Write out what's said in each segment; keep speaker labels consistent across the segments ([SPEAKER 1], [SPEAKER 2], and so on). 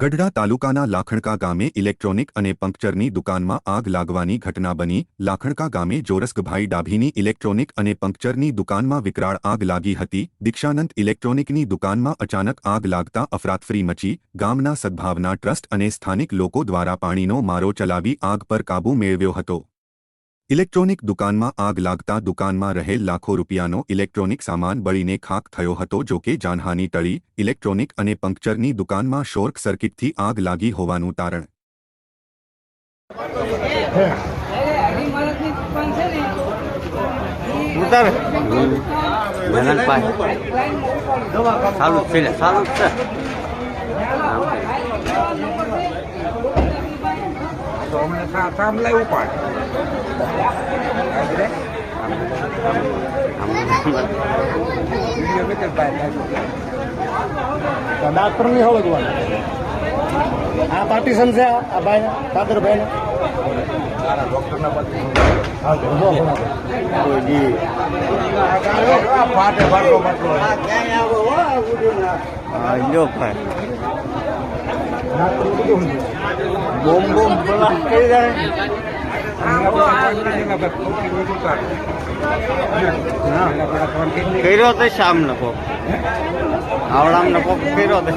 [SPEAKER 1] ગઢડા તાલુકાના લાખણકા ગામે ઇલેક્ટ્રોનિક અને પંક્ચરની દુકાનમાં આગ લાગવાની ઘટના બની. લાખણકા ગામે જોરસગભાઈ ડાભીની ઇલેક્ટ્રોનિક અને પંક્ચરની દુકાનમાં વિકરાળ આગ લાગી હતી. દીક્ષાનંદ ઇલેક્ટ્રોનિકની દુકાનમાં અચાનક આગ લાગતા અફરાતફરી મચી. ગામના સદભાવના ટ્રસ્ટ અને સ્થાનિક લોકો દ્વારા પાણીનો મારો ચલાવી આગ પર કાબૂ મેળવ્યો હતો. ઇલેક્ટ્રોનિક દુકાનમાં આગ લાગતા દુકાનમાં રહેલ લાખો રૂપિયાનો ઇલેક્ટ્રોનિક સામાન બળીને ખાખ થયો હતો જો કે જાનહાની ટળી ઇલેક્ટ્રોનિક અને પંક્ચરની દુકાનમાં શોર્ટ સર્કિટથી આગ લાગી હોવાનું તારણ.
[SPEAKER 2] ઉતાર. જનન પાસે સારું જ છે લે, છે.
[SPEAKER 3] તો અમને સામ મેં ભાઈ
[SPEAKER 4] ડાક્ટરની હળગવાનું આ પાર્ટીશન છે આ ભાઈ ને
[SPEAKER 2] લ્યો ભાઈ. બોમ બોમ બ્લાસ્ટ કરી જાય કર્યો તો શામ ને કોક આવડામ ને કોક કર્યો તો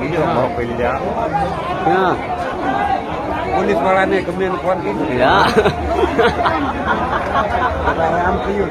[SPEAKER 2] બીજો કોક કરી લે ક્યાં
[SPEAKER 3] પોલીસ વાળાને ગમે એને ફોન કરી
[SPEAKER 2] યા
[SPEAKER 3] આમ થયું